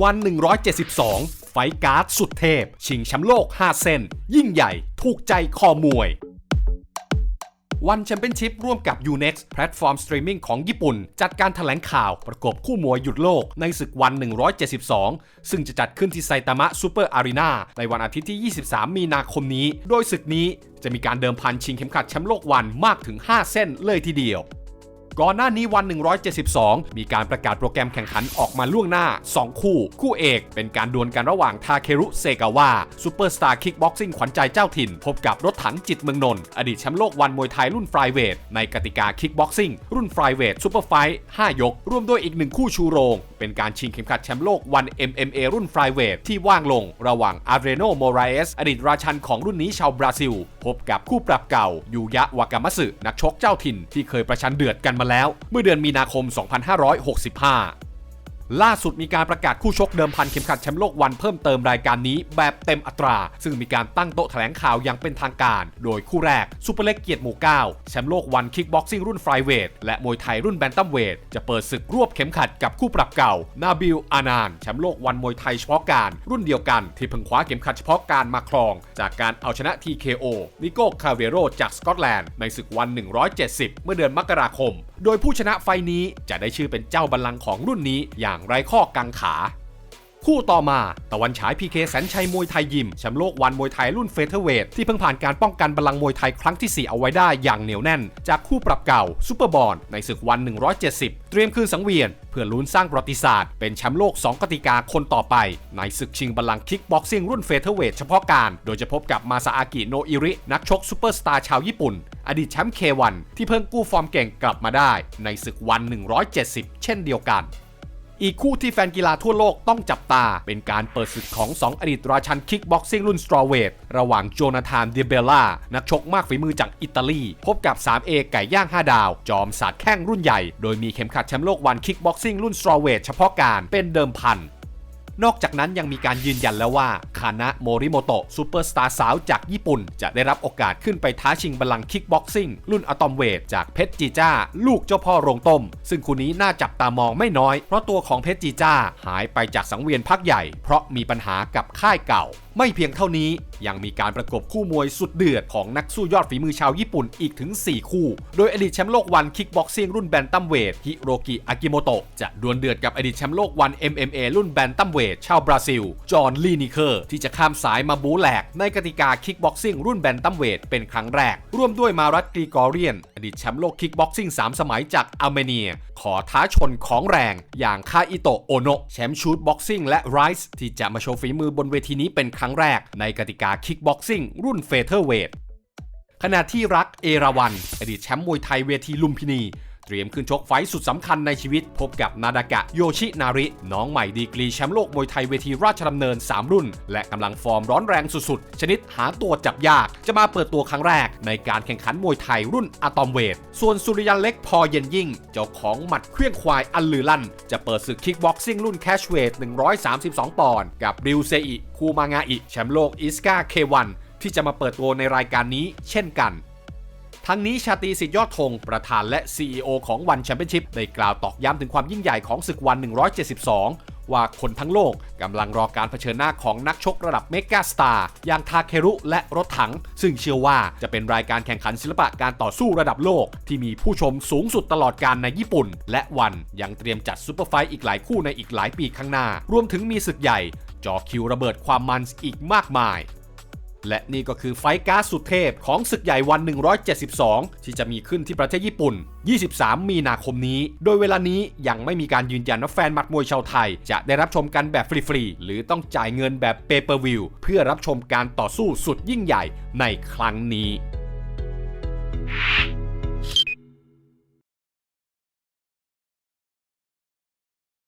วัน 172 ไฟการ์ดสุดเทพ ชิงแชมป์โลก 5 เส้น ยิ่งใหญ่ ถูกใจคอมวย วันแชมเปี้ยนชิพร่วมกับ UNEX แพลตฟอร์มสตรีมมิ่งของญี่ปุ่น จัดการถแถลงข่าวประกบคู่มวยหยุดโลกในศึกวัน 172 ซึ่งจะจัดขึ้นที่ไซตามะซูเปอร์อารีนาในวันอาทิตย์ที่ 23 มีนาคมนี้ โดยศึกนี้จะมีการเดิมพันชิงเข็มขัดแชมป์โลกวันมากถึง 5 เส้นเลยทีเดียว ก่อนหน้านี้วัน 172 มีการประกาศโปรแกรมแข่งขันออกมาล่วงหน้า 2 คู่ คู่เอก เป็นการดวลกันระหว่างทาเครุเซกาวะซูเปอร์สตาร์คิกบ็อกซิ่งขวัญใจเจ้าถิ่น พบกับรถถังจิตเมืองนนท์อดีตแชมป์โลกวันมวยไทยรุ่นฟลายเวทในกติกาคิกบ็อกซิ่งรุ่นฟลายเวทซูเปอร์ไฟท์5ยก ร่วมด้วยอีกหนึ่งคู่ชูโรง เป็นการชิงเข็มขัดแชมป์โลกวัน MMA รุ่นฟลายเวทที่ว่างลง ระหว่างอาร์เรโนโมราเอสอดีตราชันของรุ่นนี้ชาวบราซิล พบกับคู่ปรับเก่ายูยะวากามัสึนักชกเจ้าถิ่นที่เคยประชันเดือดกันมาแล้ว เมื่อเดือนมีนาคม 2565 ล่าสุดมีการประกาศคู่ชกเดิมพันเข็มขัดแชมป์โลกวันเพิ่มเติมรายการนี้แบบเต็มอัตรา ซึ่งมีการตั้งโต๊ะแถลงข่าวอย่างเป็นทางการ โดยคู่แรกซูเปอร์เล็กเกียรติหมู่9แชมป์โลกวันคิกบ็อกซิ่งรุ่นไฟเวทและมวยไทยรุ่นแบนตัมเวทจะเปิดศึกรวบเข็มขัดกับคู่ปรับเก่า นาบิล อานานแชมป์โลกวันมวยไทยเฉพาะการ รุ่นเดียวกันที่เพิ่งคว้าเข็มขัดเฉพาะการมาครอง จากการเอาชนะ TKO นิโก้คาเวโรจากสกอตแลนด์ในศึกวัน 170 เมื่อเดือนมกราคม โดยผู้ชนะไฟล์นี้จะได้ชื่อเป็นเจ้าบัลลังก์ของรุ่นนี้อย่างไร้ข้อกังขา คู่ต่อมาตะวันฉายพีเคแสนชัยมวยไทยยิมแชมป์โลกวันมวยไทยรุ่นเฟเธอร์เวทที่เพิ่งผ่านการป้องกันบัลลังก์มวยไทยครั้งที่ 4 เอาไว้ได้อย่างเหนียวแน่น จากคู่ปรับเก่าซูเปอร์บอลในศึกวัน 170 เตรียมคืนสังเวียน เพื่อลุ้นสร้างประวัติศาสตร์เป็นแชมป์โลก 2 กติกาคนต่อไป ในศึกชิงบัลลังก์คิกบ็อกซิ่งรุ่นเฟเธอร์เวทเฉพาะการ โดยจะพบกับมาซาอากิโนอิรินักชกซูเปอร์สตาร์ชาวญี่ปุ่น อดีตแชมป์เควันที่เพิ่งกู้ฟอร์มเก่งกลับมาได้ในศึกวัน 170 เช่นเดียวกัน อีกคู่ที่แฟนกีฬาทั่วโลกต้องจับตา เป็นการเปิดศึกของ 2 อดีตราชันคิกบ็อกซิ่งรุ่นสตรอเวทระหว่างโจนาธานเดเบล่า นักชกมากฝีมือจากอิตาลี พบกับ 3A ไก่ย่าง 5 ดาว จอมสาดแข้งรุ่นใหญ่ โดยมีเข็มขัดแชมป์โลกวันคิกบ็อกซิ่งรุ่นสตรอเวทเฉพาะการเป็นเดิมพัน นอกจากนั้นยังมีการยืนยันแล้วว่าคานะโมริโมโตะซูเปอร์สตาร์สาวจากญี่ปุ่น จะได้รับโอกาสขึ้นไปท้าชิงบัลลังก์คิกบ็อกซิ่งรุ่นอะตอมเวทจากเพชรจีจ้า ลูกเจ้าพ่อโรงต้ม ซึ่งคู่นี้น่าจับตามองไม่น้อย เพราะตัวของเพชรจีจ้าหายไปจากสังเวียนพักใหญ่ เพราะมีปัญหากับค่ายเก่าไม่เพียงเท่านี้ยังมีการประกบคู่มวยสุดเดือดของนักสู้ยอดฝีมือชาวญี่ปุ่นอีกถึง 4 คู่ โดยอดีตแชมป์โลกวันคิกบ็อกซิ่งรุ่นแบนตัมเวทฮิโรกิอากิโมโตะจะดวลเดือดกับอดีตแชมป์โลกวัน MMA รุ่นแบนตัมเวทชาวบราซิล จอห์นลีนิเคอร์ ที่จะข้ามสายมาบูแหลกในกติกาคิกบ็อกซิ่งรุ่นแบนตัมเวทเป็นครั้งแรก ร่วมด้วยมารัตกรีกอเรียน อดีตแชมป์โลกคิกบ็อกซิ่ง3สมัยจากอาร์เมเนีย ขอท้าชนของแรง อย่างคาอิโตะโอโนะแชมป์ชูตบ็อกซิ่งและไรส์ที่จะมาโชว์ฝีมือบนเวทีนี้เป็นครั้งแรกในกติกาคิกบ็อกซิ่งรุ่นเฟเธอร์เวทขณะที่รักเอราวันอดีตแชมป์มวยไทยเวทีลุมพินี เตรียมขึ้นชกไฟสุดสำคัญในชีวิต พบกับนาดากะโยชินาริ น้องใหม่ดีกรีแชมป์โลกมวยไทยเวทีราชดำเนิน 3 รุ่น และกำลังฟอร์มร้อนแรงสุดๆ ชนิดหาตัวจับยาก จะมาเปิดตัวครั้งแรก ในการแข่งขันมวยไทยรุ่นอะตอมเวท ส่วนสุริยันเล็กพอเย็นยิ่ง เจ้าของหมัดเครื่องควายอันลือลั่น จะเปิดศึกคิกบ็อกซิ่งรุ่นแคชเวท 132 ปอนด์กับริวเซอิคูมางาอิแชมป์โลกอิสกาเควันที่จะมาเปิดตัวในรายการนี้เช่นกัน ทั้งนี้ชาตีสิทธิยอดธงประธานและ CEO ของวันแชมเปี้ยนชิพได้กล่าวตอกย้ำถึงความยิ่งใหญ่ของศึกวัน 172 ว่าคนทั้งโลกกำลังรอการเผชิญหน้าของนักชกระดับเมกาสตาร์อย่างทาเครุและรถถัง ซึ่งเชื่อว่าจะเป็นรายการแข่งขันศิลปะการต่อสู้ระดับโลก ที่มีผู้ชมสูงสุดตลอดการในญี่ปุ่น และวันยังเตรียมจัดซูเปอร์ไฟท์อีกหลายคู่ในอีกหลายปีข้างหน้า รวมถึงมีศึกใหญ่จอคิวระเบิดความมันอีกมากมาย และนี่ก็คือไฟก๊าซสุดเทพของศึกใหญ่วัน 172 ที่จะมีขึ้นที่ประเทศญี่ปุ่น 23 มีนาคมนี้ โดยเวลานี้ยังไม่มีการยืนยันว่าแฟนมัดมวยชาวไทย จะได้รับชมกันแบบฟรีๆ หรือต้องจ่ายเงินแบบเปเปอร์วิวเพื่อรับชมการต่อสู้สุดยิ่งใหญ่ในครั้งนี้